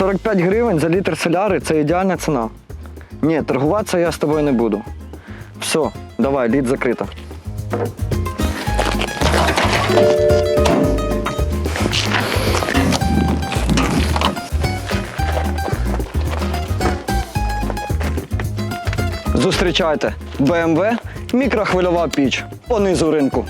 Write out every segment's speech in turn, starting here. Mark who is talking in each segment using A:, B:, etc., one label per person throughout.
A: 45 гривень за літр соляри це ідеальна ціна. Ні, торгуватися я з тобою не буду. Все, давай, лід закрита. Зустрічайте BMW мікрохвильова піч по низу ринку.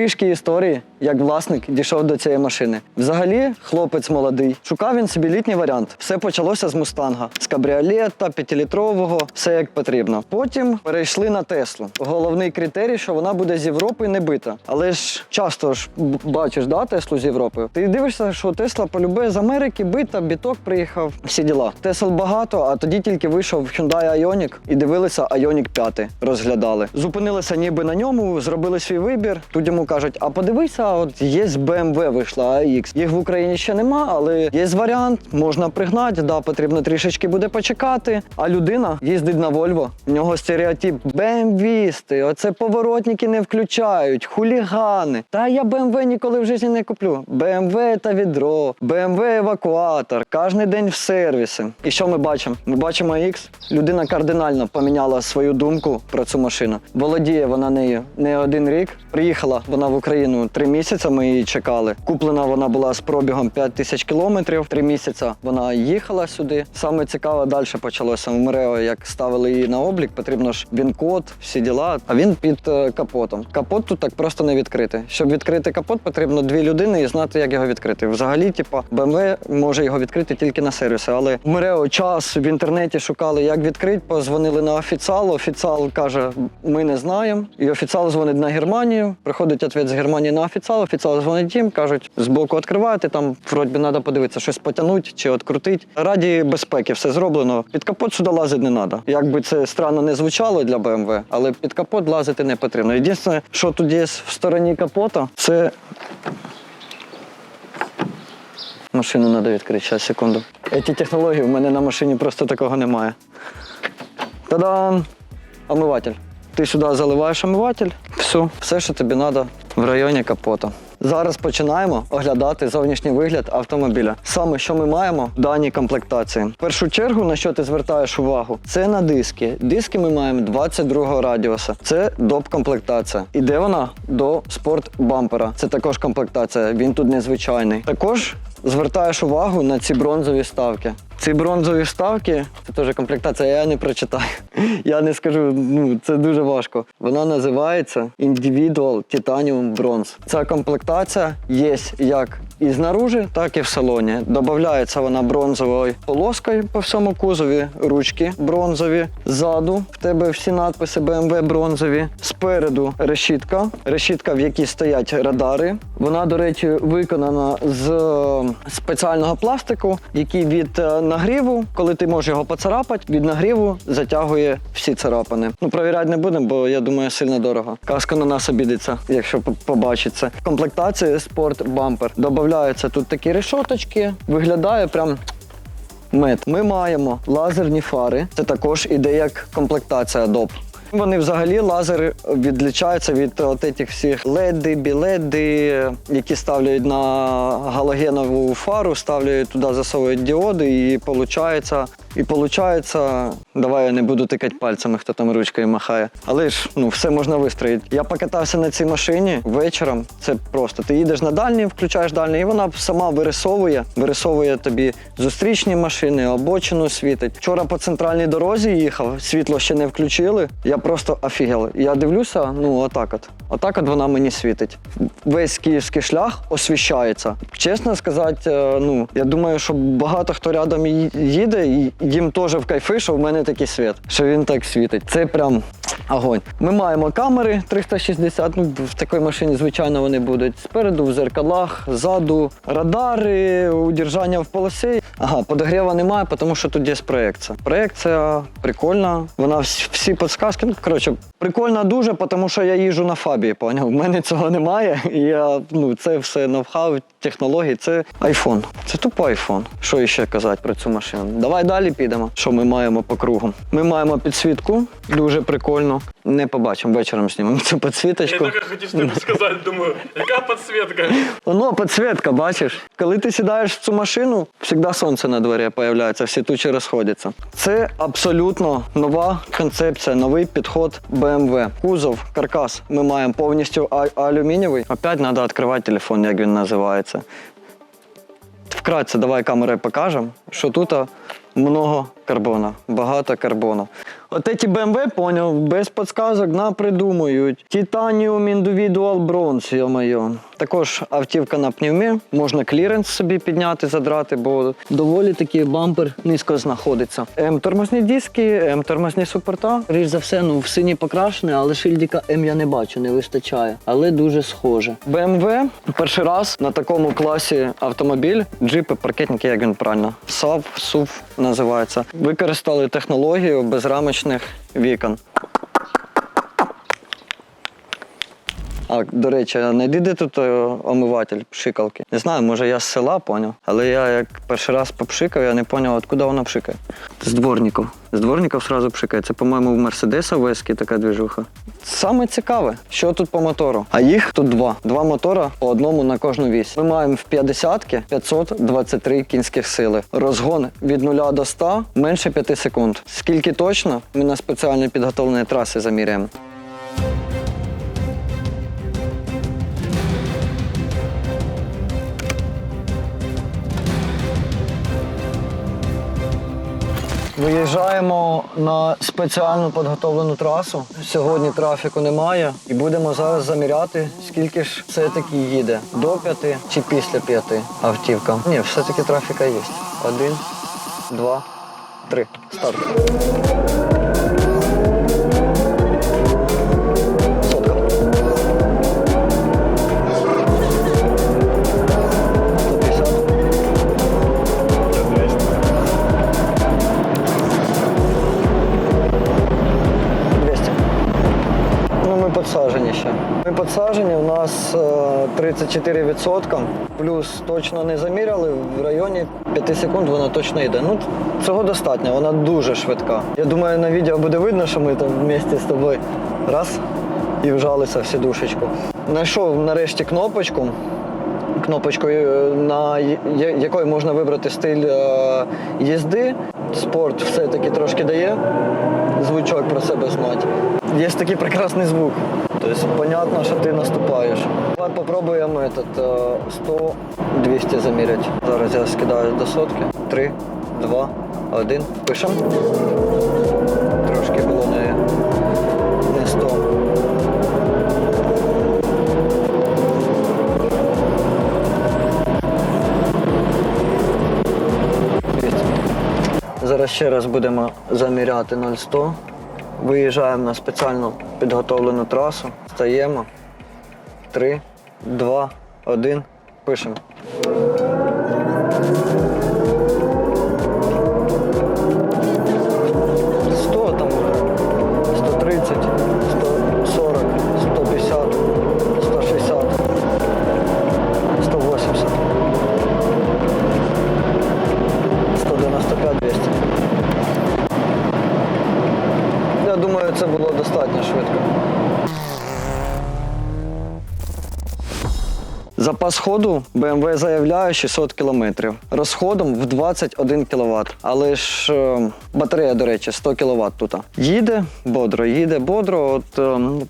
A: Трішки історії, як власник дійшов до цієї машини. Взагалі, хлопець молодий. Шукав він собі літній варіант. Все почалося з мустанга, з кабріолета, п'ятилітрового, все як потрібно. Потім перейшли на Теслу. Головний критерій, що вона буде з Європи не бита. Але ж часто ж бачиш, да, Теслу з Європи. Ти дивишся, що Тесла полюбе з Америки, бита, біток приїхав. Всі діла. Тесл багато, а тоді тільки вийшов Hyundai Ioniq і дивилися Ioniq 5, розглядали. Зупинилися ніби на ньому, зробили свій вибір. Тут йому кажуть: а подивися, от є BMW вийшла AX. Їх в Україні ще нема, але є варіант, можна пригнати. Да, потрібно трішечки буде почекати. А людина їздить на Volvo. В нього стереотип BMW-сти, оце поворотники не включають, хулігани. Та я BMW ніколи в житті не куплю. BMW та відро, BMW евакуатор, кожен день в сервіси. І що ми бачимо? Ми бачимо X. Людина кардинально поміняла свою думку про цю машину. Володіє вона нею не один рік. Приїхала вона в Україну три місяці. Ми її чекали. Куплена вона була з пробігом 5 тисяч кілометрів. Три місяці вона їхала сюди. Саме цікаве далі почалося в Мрео, як ставили її на облік. Потрібно ж він-код, всі діла. А він під е, капотом. Капот тут так просто не відкрити. Щоб відкрити капот, потрібно дві людини і знати, як його відкрити. Взагалі, типа, BMW може його відкрити тільки на сервісі. Але в Мрео час в інтернеті шукали, як відкрити. Позвонили на офіціал. Офіціал каже, ми не знаємо. І офіціал дзвонить на Германію. Приходить відповідь з Германії на офіціал. Офіціал дзвонить їм, кажуть, збоку відкриваєте, там вроді треба подивитися, щось потягнути чи відкрутити. Раді безпеки все зроблено. Під капот сюди лазити не треба. Як би це странно не звучало для BMW, але під капот лазити не потрібно. Єдине, що тут є в стороні капота, це Машину треба відкрити, зараз, секунду. Ці технології в мене на машині просто такого немає. Та-дам! Омиватель. Ти сюди заливаєш омиватель, все, все, що тобі треба в районі капота. Зараз починаємо оглядати зовнішній вигляд автомобіля. Саме що ми маємо в даній комплектації. В першу чергу, на що ти звертаєш увагу, це на диски. Диски ми маємо 22 радіуса. Це доп комплектація. Іде вона до спорт бампера. Це також комплектація. Він тут незвичайний. Також звертаєш увагу на ці бронзові ставки. Ці бронзові вставки це теж комплектація, я не прочитаю. Я не скажу, ну це дуже важко. Вона називається Individual Titanium Bronze. Ця комплектація є як і знаружи, так і в салоні. Добавляється вона бронзовою полоскою по всьому кузові, ручки бронзові. Ззаду в тебе всі надписи BMW бронзові. Спереду решітка, решітка, в якій стоять радари. Вона, до речі, виконана з е, спеціального пластику, який від е, нагріву, коли ти можеш його поцарапати, від нагріву затягує всі царапини. Ну, провіряти не будемо, бо я думаю, сильно дорого. Каска на нас обідеться, якщо по- побачить це. В комплектації спорт бампер. Добавляються тут такі решоточки. Виглядає прям мед. Ми маємо лазерні фари. Це також іде як комплектація доп. Вони взагалі лазери відлічаються від от цих всіх леди, біледи, які ставлять на галогенову фару, ставлять туди, засовують діоди, і виходить, і виходить, давай я не буду тикати пальцями, хто там ручкою махає. Але ж ну все можна вистроїти. Я покатався на цій машині вечором. Це просто ти їдеш на дальній, включаєш дальній, і вона сама вирисовує, вирисовує тобі зустрічні машини, обочину світить. Вчора по центральній дорозі їхав, світло ще не включили. Я просто офігел. Я дивлюся, ну отак от. Отак от вона мені світить. Весь київський шлях освіщається. Чесно сказати, е, ну я думаю, що багато хто рядом їде і їм теж в кайфи, що в мене такий світ, що він так світить. Це прям огонь. Ми маємо камери 360, ну в такій машині, звичайно, вони будуть спереду, в зеркалах, ззаду, радари, удержання в полосі. Ага, подогріва немає, тому що тут є проекція. Проекція прикольна. Вона всі, підсказки. Ну, коротше, прикольна дуже, тому що я їжджу на фабі, поняв? У мене цього немає. Я, ну, це все ноу-хау, технології, це айфон. Це тупо айфон. Що ще казати про цю машину? Давай далі підемо. Що ми маємо по кругу? Ми маємо підсвітку, дуже прикольно. Не побачимо, вечором знімемо цю
B: Я
A: підсвіточку.
B: тільки хотів тобі сказати, думаю, яка підсвітка?
A: Воно підсвітка, бачиш. Коли ти сідаєш в цю машину, завжди сонце на дворі з'являється, всі тучі розходяться. Це абсолютно нова концепція, новий підход BMW. Кузов, каркас ми маємо повністю алюмінієвий. Опять треба відкривати телефон, як він називається. Вкратце, давай камерою покажемо, що тут много карбона, багато карбону. От ці BMW, поняв, без підказок напридумують. Titanium Individual Bronze, йо-моє. Також автівка на пневмі, можна кліренс собі підняти, задрати, бо доволі таки бампер низько знаходиться. М-тормозні диски, М-тормозні супорта. Річ за все, ну в синій покрашений, але шильдика М я не бачу, не вистачає. Але дуже схоже. BMW перший раз на такому класі автомобіль, джипи, паркетники, як він правильно. SAV, SUV називається. Використали технологію безрамочних вікон. А, до речі, знайди де тут е, омиватель пшикалки. Не знаю, може я з села поняв, але я як перший раз попшикав, я не зрозумів, откуда вона пшикає. З дворників. З дворників одразу пшикає. Це, по-моєму, в Мерседеса Вескі така движуха. Саме цікаве, що тут по мотору. А їх тут два. Два мотора по одному на кожну вісь. Ми маємо в 50-ки 523 кінських сили. Розгон від 0 до 100 менше 5 секунд. Скільки точно, ми на спеціально підготовленій трасі заміряємо. Виїжджаємо на спеціально підготовлену трасу. Сьогодні трафіку немає. І будемо зараз заміряти, скільки ж все-таки їде. До п'яти чи після п'яти автівка. Ні, все-таки трафіка є. Один, два, три. Старт. Ми підсаджені ще. Ми підсаджені, у нас е, 34%, плюс точно не заміряли, в районі 5 секунд вона точно йде. Ну, цього достатньо, вона дуже швидка. Я думаю, на відео буде видно, що ми там вместе з тобою раз і вжалися в сідушечку. Знайшов нарешті кнопочку. Кнопочкою, на я- я- якої можна вибрати стиль е, їзди. Спорт все-таки трошки дає звучок про себе знати. Є такий прекрасний звук. Тобто, понятно, що ти наступаєш. Давай попробуємо этот, е, 100-200 заміряти. Зараз я скидаю до сотки. Три, два, один. Пишемо. Трошки було не, не 100. Зараз ще раз будемо заміряти 0,100. Виїжджаємо на спеціально підготовлену трасу. Стаємо. 3, 2, 1. Пишемо. Запас ходу BMW заявляє 600 км. Розходом в 21 кВт. Але ж е, батарея, до речі, 100 кВт тут. Їде бодро, їде бодро. От е,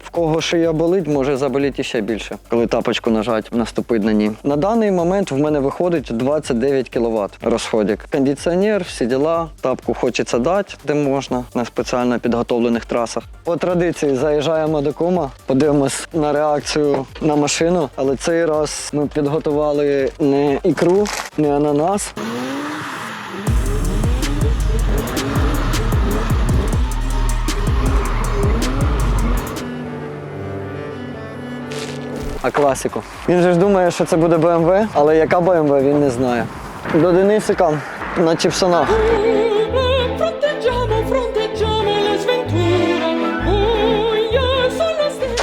A: в кого шия болить, може заболіти ще більше, коли тапочку нажать, наступить на ній. На даний момент в мене виходить 29 кВт розходик. Кондиціонер, всі діла, тапку хочеться дати, де можна, на спеціально підготовлених трасах. По традиції заїжджаємо до кума, подивимось на реакцію на машину, але цей раз ми підготували не ікру, не ананас. А класику. Він же ж думає, що це буде БМВ, але яка БМВ, він не знає. До Денисика на Чіпсонах.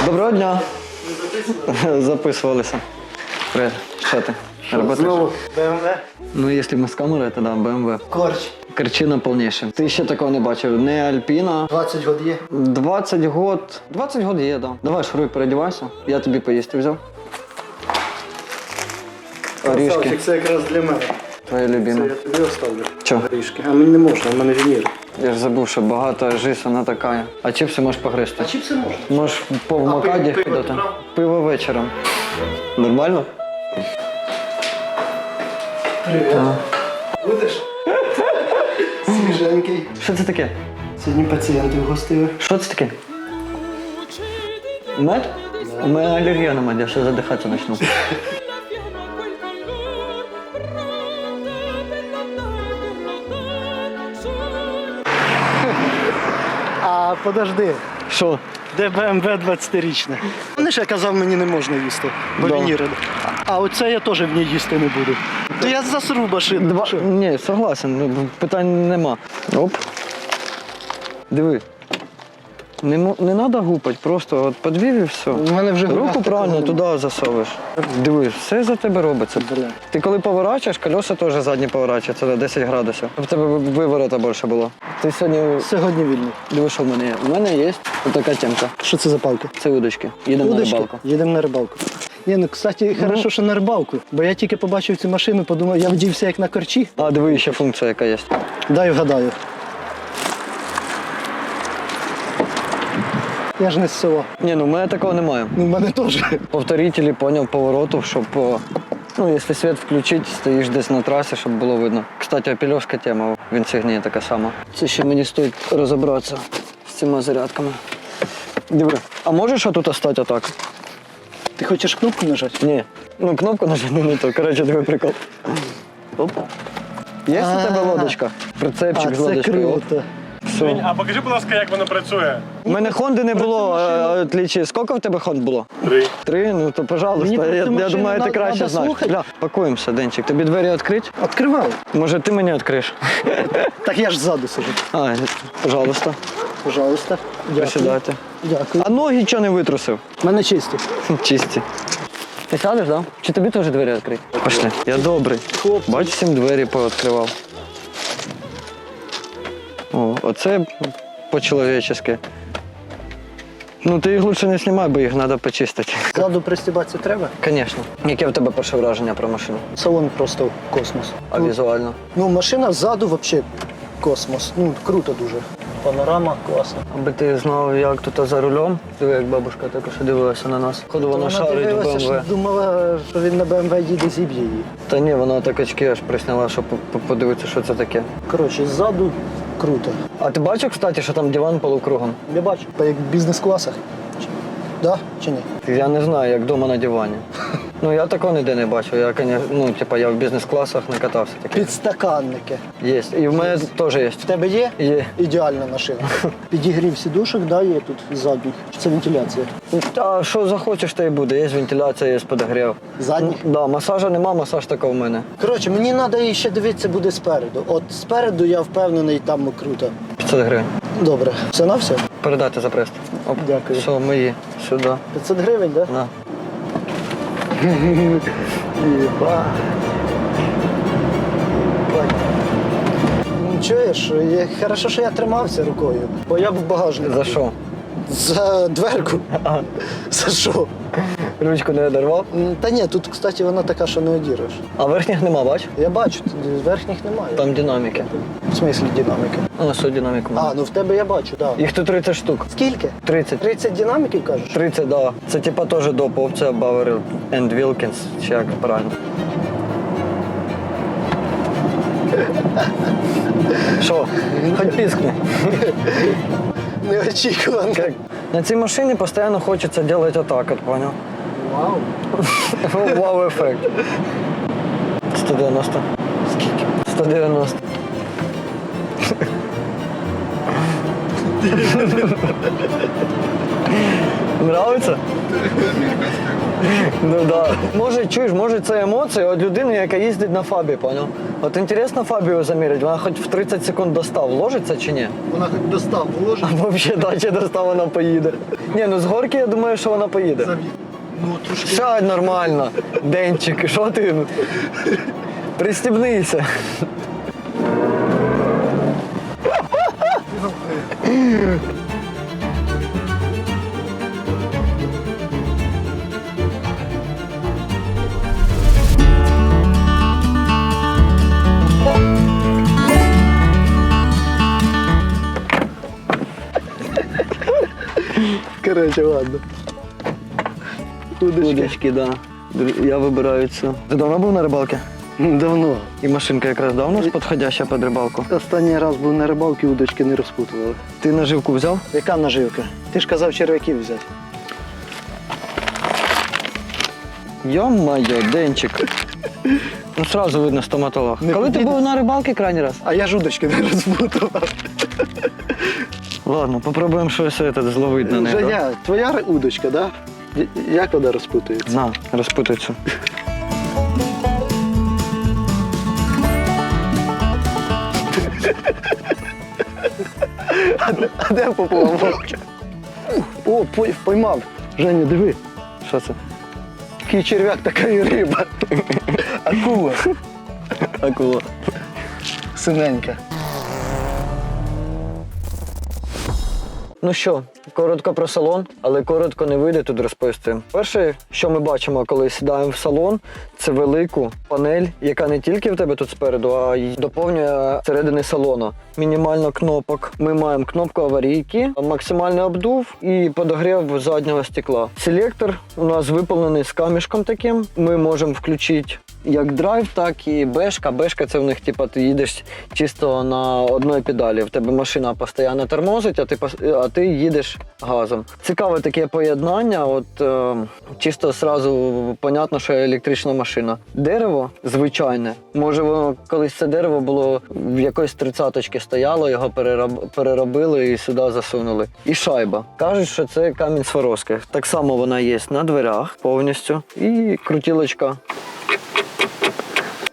A: Доброго дня! Записувалися. Що ти? Работаєш?
C: Знову БМВ.
A: Ну, якщо ми з камери, то да, BMW.
C: Корч.
A: Картина повніше. Ти ще такого не бачив. Не Альпіна.
C: 20 год є.
A: 20 год. 20 год є, да. Давай, шуруй, передівайся. Я тобі поїсти взяв. Орішки.
C: Красавчик, це якраз для мене.
A: Твої
C: Це я тобі оставлю.
A: Чо?
C: Горішки. А мені не можна, в мене вінір.
A: Я ж забув, що багата жизнь, вона така. А чіпси можеш погризти.
C: А чіпси можна?
A: Можеш по макаді
C: пиво- пиво
A: ходити.
C: брав?
A: Пиво вечором. Нормально?
C: Привіт. Будеш? Свіженький.
A: Що це таке?
C: Сьогодні пацієнтів гостили.
A: Що це таке? Мед? У мене алергія на мед, я ще задихатися почну.
C: А подожди.
A: Що?
C: Де БМВ 20-річне? Вони ще казав, мені не можна їсти, бо
A: Да.
C: вініри. А оце я теж в ній їсти не буду. То я засру машину.
A: Два...
C: Що?
A: Ні, согласен, ну, питань нема. Оп. Диви. Не, мо- не треба гупати, просто от подвів і все.
C: У мене вже
A: Руку правильно туди засовуєш. Диви, все за тебе робиться.
C: Бля.
A: Ти коли поворачуєш, колеса теж задні поворачуються на 10 градусів. Щоб в тебе ви- виворота більше було. Ти сьогодні
C: Сьогодні вільний.
A: диви, що в мене є. У мене є така темка.
C: Що це за палки?
A: Це удочки. Їдемо на
C: Удочки?
A: рибалку.
C: Їдемо на рибалку. Ні, ну кстати, хорошо, що на рибалку. Бо я тільки побачив цю машину, подумав, я вдівся як на корчі.
A: А, диви, ще функція яка є.
C: Дай вгадаю. Я ж не з села.
A: Ні, ну в мене такого немає.
C: Ну, в мене теж.
A: Повторителі поняв повороту, щоб, о, ну, якщо світ включить, стоїш десь на трасі, щоб було видно. Кстати, опільовська тема в інсигнії така сама. Це ще мені стоїть розібратися з цими зарядками. Диви, а можеш отут остати отак?
C: Ти хочеш кнопку нажати?
A: Ні. Ну, кнопку нажати не то. Коротше, диви прикол. Оп. Є у тебе лодочка? Прицепчик з лодочкою. Все.
B: А покажи, будь ласка, як воно працює.
A: У мене Хонди не було, е, отлічі. Скільки в тебе Хонд було?
B: Три.
A: Три? Ну то пожалуйста.
C: Мені
A: Я,
C: просто
A: я
C: машину
A: думаю, ти
C: надо-
A: краще
C: надо
A: знаєш.
C: слухати.
A: Бля, пакуємося, Денчик. Тобі двері відкрити?
C: Відкривай.
A: Може, ти мені відкриєш?
C: Так я ж ззаду сижу.
A: А, пожалуйста,
C: Пожалуйста. Дякую.
A: присідайте.
C: Дякую.
A: А ноги чого не витрусив?
C: У мене чисті.
A: Чисті. Ти сядеш, да? Чи тобі теж двері відкрити? Пошли. Я добрий.
C: Хлопці.
A: Бач, всім двері пооткривав. О, оце по-чоловічески. Ну ти їх лучше не знімай, бо їх треба почистити.
C: Ззаду пристібатися треба.
A: Звісно. Яке в тебе перше враження про машину?
C: Салон просто космос.
A: А
C: Ну,
A: візуально?
C: Ну, машина ззаду взагалі космос. Ну, круто дуже. Панорама класна.
A: Аби ти знав, як тут за рулем. Диви, як бабушка також дивилася на нас. Ходу вона шарить в БМВ.
C: думала, що він на БМВ їде зіб'є її.
A: Та ні, вона так очки аж присняла, щоб по- по- подивитися, що це таке.
C: Коротше, ззаду круто.
A: А ти бачив, кстати, що там диван полукругом?
C: Я бачу. Як в бізнес-класах. Да? Чи ні?
A: Я не знаю, як вдома на дивані. Ну я такого ніде не бачив. Я, ну, типа, я в бізнес-класах не катався таких.
C: Підстаканники.
A: Є. І в мене теж є.
C: В тебе є?
A: Є.
C: Ідеальна машина. Підігрів сідушок, да, є тут задніх. Чи Це вентиляція.
A: А що захочеш, то і буде. Є вентиляція, є подогрів.
C: Задніх?
A: Ну, да, масажа нема, масаж такого в мене.
C: Коротше, мені треба ще дивитися буде спереду. От спереду я впевнений, там круто.
A: 500 гривень.
C: Добре. Все на все?
A: Передайте за прест. Оп.
C: Дякую.
A: Все, мої. Сюди.
C: 500 гривень, так? Да?
A: На.
C: Ну, Чуєш, хорошо, що я тримався рукою, бо я б в багажнику.
A: За що?
C: За дверку. За що?
A: Ручку не одорвав?
C: Та ні, тут, кстати, вона така, що не одіриш.
A: А верхніх нема, бач?
C: Я бачу, верхніх немає.
A: Там динаміки.
C: Смислі динаміки.
A: Ну, що динаміку.
C: А, ну в тебе я бачу, так. Да.
A: Їх тут 30 штук.
C: Скільки?
A: 30.
C: 30 динаміків кажеш?
A: 30, да. Це типа теж доп. опція Bauer and Wilkins, чи як правильно. Що? Хоч піскни.
C: Неочікувано.
A: На цій машині постійно хочеться робити отак, от понял?
C: Вау.
A: Вау ефект. 190. Скільки? 190. Нравится? Ну да. Може, чуєш, може це емоції від людини, яка їздить на фабі, поняв? От інтересно фабію заміряти, вона хоч в 30 секунд достав, ложиться чи ні?
C: Вона хоч достав, положить.
A: А взагалі дачі достав, вона поїде. Ні, ну з горки я думаю, що вона поїде.
C: Ну, трошки.
A: Сядь нормально, денчик, що ти? Пристібнися.
C: Короче, ладно. Удочки.
A: Удочки, да. Я вибираю цю. Ти давно був на рибалці?
C: Давно.
A: І машинка якраз давно підходяща під рибалку.
C: Останній раз був на рибалці, удочки не розпутували.
A: Ти наживку взяв?
C: Яка наживка? Ти ж казав черв'яків взяти.
A: Йо-моє, денчик. Ну, сразу видно стоматолог.
C: Не
A: Коли ти був на рибалці крайній раз?
C: А я ж удочки не розпутував.
A: Ладно, попробуємо щось этот, зловити на неї.
C: Женя, твоя удочка, да? Як вона розпутується?
A: На, розпутуйся.
C: А де поплавок? О, пой- поймав. Женя, диви.
A: Що це?
C: Такий черв'як, така і риба. Акула.
A: Акула.
C: Синенька.
A: Ну що, коротко про салон, але коротко не вийде тут розповісти. Перше, що ми бачимо, коли сідаємо в салон, це велику панель, яка не тільки в тебе тут спереду, а й доповнює середини салону. Мінімально кнопок. Ми маємо кнопку аварійки, максимальний обдув і подогрів заднього стекла. Селектор у нас виповнений з камішком таким. Ми можемо включити як драйв, так і бешка. Бешка це в них, типа, ти їдеш чисто на одній педалі. В тебе машина постійно тормозить, а ти а ти їдеш газом. Цікаве таке поєднання. От е, чисто сразу понятно, що електрична машина. Дерево звичайне. Може, воно колись це дерево було в якоїсь тридцяточки стояло, його перероб, переробили і сюди засунули. І шайба. Кажуть, що це камінь Сваровський. Так само вона є на дверях повністю. І крутілочка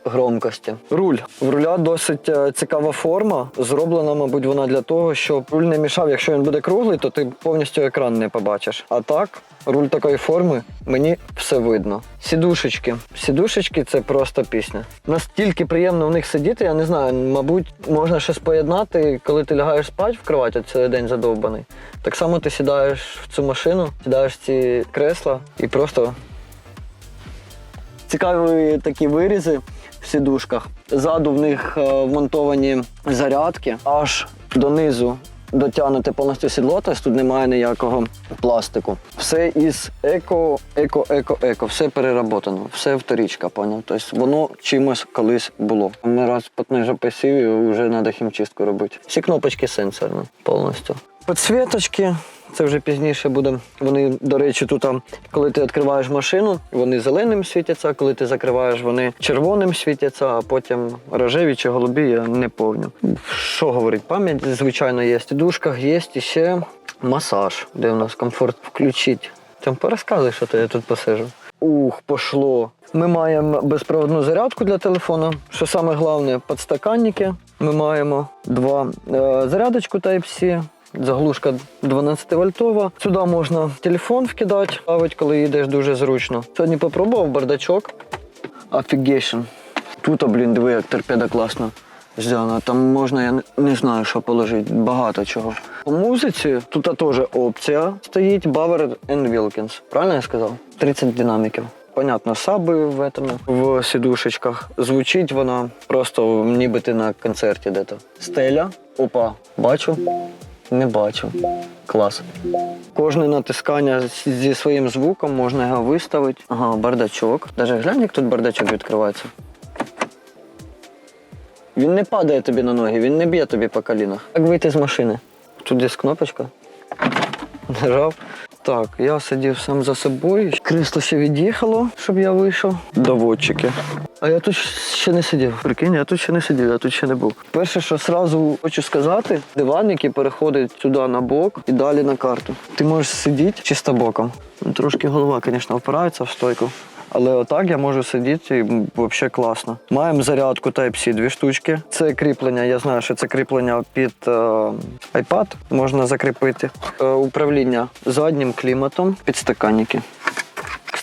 A: громкості. Руль. В руля досить е, цікава форма. Зроблена, мабуть, вона для того, щоб руль не мішав. Якщо він буде круглий, то ти повністю екран не побачиш. А так, руль такої форми, мені все видно. Сідушечки. Сідушечки це просто пісня. Настільки приємно в них сидіти, я не знаю, мабуть, можна щось поєднати, коли ти лягаєш спати в кровать, а цілий день задовбаний. Так само ти сідаєш в цю машину, сідаєш в ці кресла і просто цікаві такі вирізи в сідушках. Ззаду в них е, вмонтовані зарядки, аж донизу дотягнути повністю сідло, тобто тут немає ніякого пластику. Все із еко, еко, еко, еко, все переработано, все вторічка, поняв. Тобто воно чимось колись було. Ми раз потнижописів і вже треба хімчистку робити. Всі кнопочки сенсорні повністю. Підсвіточки, це вже пізніше буде. Вони, до речі, тут, коли ти відкриваєш машину, вони зеленим світяться, коли ти закриваєш, вони червоним світяться, а потім рожеві чи голубі, я не пам'ятаю. Що говорить, пам'ять, звичайно, є. В дужках є і ще масаж, де у нас комфорт включить. Там порозказуй, що то я тут посижу. Ух, пошло. Ми маємо безпроводну зарядку для телефона. Що саме головне, підстаканники. Ми маємо два е, зарядочку Type-C. Заглушка 12 вольтова. Сюди можна телефон вкидати, ставити, коли їдеш дуже зручно. Сьогодні попробував бардачок. Офігейшн. Тут, блін, диви, як торпеда класно взяла. Там можна, я не, знаю, що положити. Багато чого. По музиці тут теж опція стоїть Bauer Wilkins. Правильно я сказав? 30 динаміків. Понятно, саби в этому, в сідушечках. Звучить вона просто ніби ти на концерті де-то. Стеля. Опа, бачу. Не бачу. Клас. Кожне натискання зі своїм звуком можна його виставити. Ага, бардачок. Даже глянь, як тут бардачок відкривається. Він не падає тобі на ноги, він не б'є тобі по колінах. Як вийти з машини? Тут десь кнопочка. Нажав. Так, я сидів сам за собою. Крісло ще від'їхало, щоб я вийшов. Доводчики. А я тут ще не сидів. Прикинь, я тут ще не сидів, я тут ще не був. Перше, що зразу хочу сказати, диван, який переходить сюди на бок і далі на карту. Ти можеш сидіти чисто боком. Ну, Трошки голова, звісно, впирається в стойку. Але отак я можу сидіти і взагалі класно. Маємо зарядку Type-C, дві штучки. Це кріплення, я знаю, що це кріплення під е, iPad, можна закріпити. Е, управління заднім кліматом, підстаканники.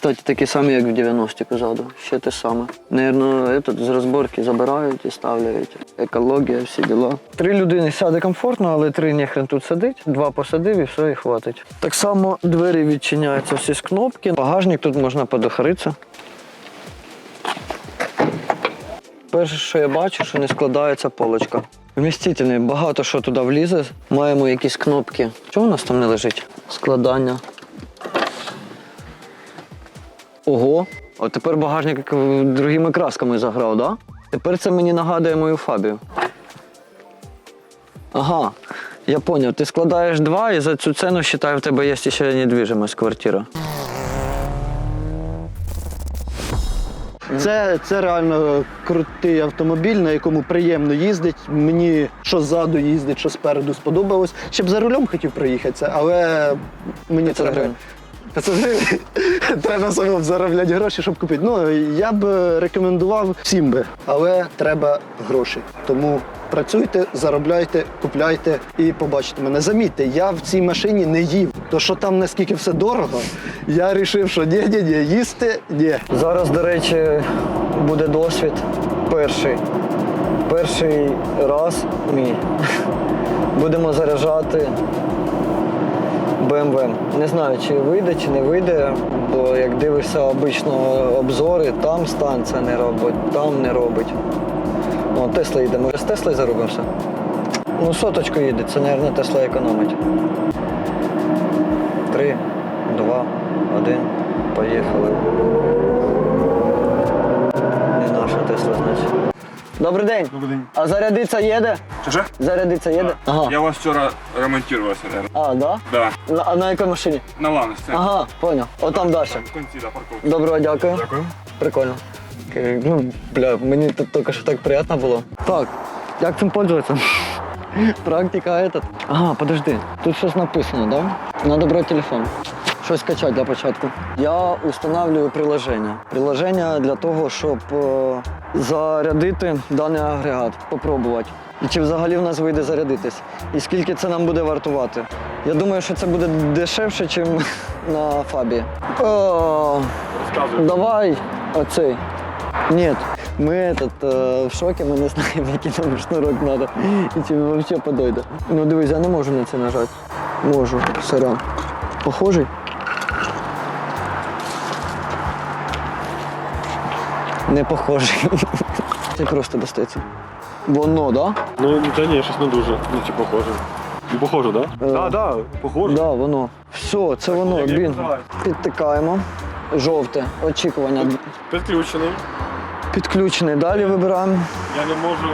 A: Кстати, такі самі, як в 90-ті позаду. Ще те саме. Наверно, этот, з розборки забирають і ставляють. Екологія, всі діла. Три людини сяде комфортно, але три ніхрен тут сидить. Два посадив і все, і хватить. Так само двері відчиняються всі з кнопки. Багажник тут можна подохаритися. Перше, що я бачу, що не складається полочка. Вмістительний, багато що туди влізе. Маємо якісь кнопки. Чого у нас там не лежить? Складання. Ого, а тепер багажник як другими красками заграв, да? Тепер це мені нагадує мою фабію. Ага, я поняв. Ти складаєш два і за цю ціну вважаю, в тебе є ще недвіжимость квартира.
C: Це, це реально крутий автомобіль, на якому приємно їздить. Мені що ззаду їздить, що спереду сподобалось. Ще б за рулем хотів проїхатися, але мені
A: 500
C: треба.
A: гривень.
C: 500 гривень. Треба самому заробляти гроші, щоб купити. Ну, я б рекомендував всім би, але треба гроші. Тому працюйте, заробляйте, купляйте і побачите мене. Замітьте, я в цій машині не їв. То що там наскільки все дорого, я вирішив, що ні, ні, ні, їсти ні.
A: Зараз, до речі, буде досвід перший. Перший раз мій. Будемо заряджати BMW. Не знаю, чи вийде, чи не вийде, бо як дивишся обично обзори, там станція не робить, там не робить. О, Тесла їде. Може з Теслою заробимося? Ну, соточку їде, це, мабуть, Тесла економить. Три, два, один. Поїхали. Не наша Тесла, значить. Добрий день.
B: Добрий день.
A: А зарядиться їде?
B: Що?
A: Зарядиться їде? Ага.
B: Я вас вчора ремонтувався, наверное.
A: А, да?
B: Да.
A: На, а на якій машині?
B: На ланості.
A: Ага, понял. Отам далі.
B: В кінці, да, парковки.
A: Доброго, дякую.
B: Дякую.
A: Прикольно. Ну, бля, мені тут тільки що так приємно було. Так, як цим пользуватися? Практика этот. Ага, подожди. Тут щось написано, да? Надо брати телефон Щось скачати для початку. Я установлюю приложення. Приложення для того, щоб е, зарядити даний агрегат, попробувати. І чи взагалі в нас вийде зарядитись? І скільки це нам буде вартувати? Я думаю, що це буде дешевше, ніж на фабі. О,
B: Розказуй.
A: Давай оцей. Нет, мы этот, э, в шокі, ми не знаємо, який нам шнурок треба. І чи він взагалі подойде. Ну дивись, я не можу на це нажати. Можу, сира. Похожий? Не похожий. Це просто достається. Воно, да?
D: Ну, та ні, щось не дуже. Ну, чи похоже. Ну, похоже, так? Да?
A: Е.
D: Так, так, похоже.
A: Да, воно. Все, це воно.
D: як називається?
A: Підтикаємо. Жовте. Очікування.
D: Підключений.
A: Підключений. Далі вибираємо.
D: Я не можу.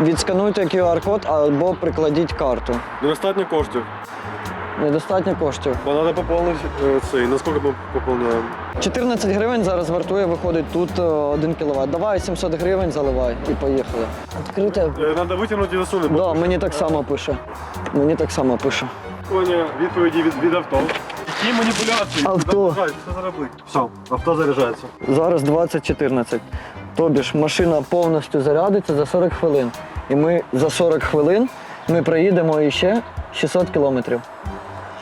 A: Відскануйте QR-код або прикладіть карту.
D: Недостатньо коштів.
A: Недостатньо коштів.
D: Бо треба поповнити е, цей. Наскільки ми поповняємо?
A: 14 гривень зараз вартує, виходить тут 1 кВт. Давай 700 гривень заливай і поїхали. Відкрите.
D: Треба витягнути і засунути.
A: Да, мені так само пише. Мені так само пише.
D: Очікування відповіді від, від авто. Які маніпуляції?
A: Авто.
D: Все, авто заряджається.
A: Зараз 20.14. Тобі ж машина повністю зарядиться за 40 хвилин. І ми за 40 хвилин ми проїдемо іще 600 кілометрів.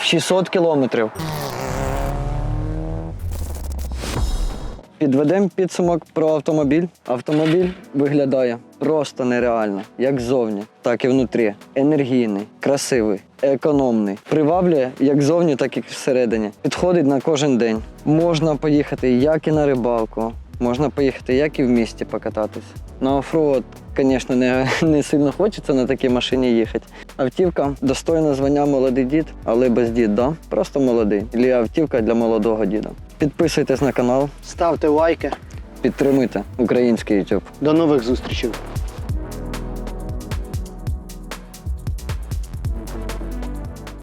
A: 600 кілометрів. Підведемо підсумок про автомобіль. Автомобіль виглядає просто нереально, як ззовні, так і внутрі. Енергійний, красивий, економний. Приваблює як ззовні, так і всередині. Підходить на кожен день. Можна поїхати як і на рибалку, можна поїхати як і в місті покататись. На оффроуд, звісно, не, не сильно хочеться на такій машині їхати. Автівка достойна звання молодий дід, але без дід, да? Просто молодий. Лі автівка для молодого діда. Підписуйтесь на канал,
C: Ставте лайки.
A: підтримуйте український YouTube.
C: До нових зустрічей.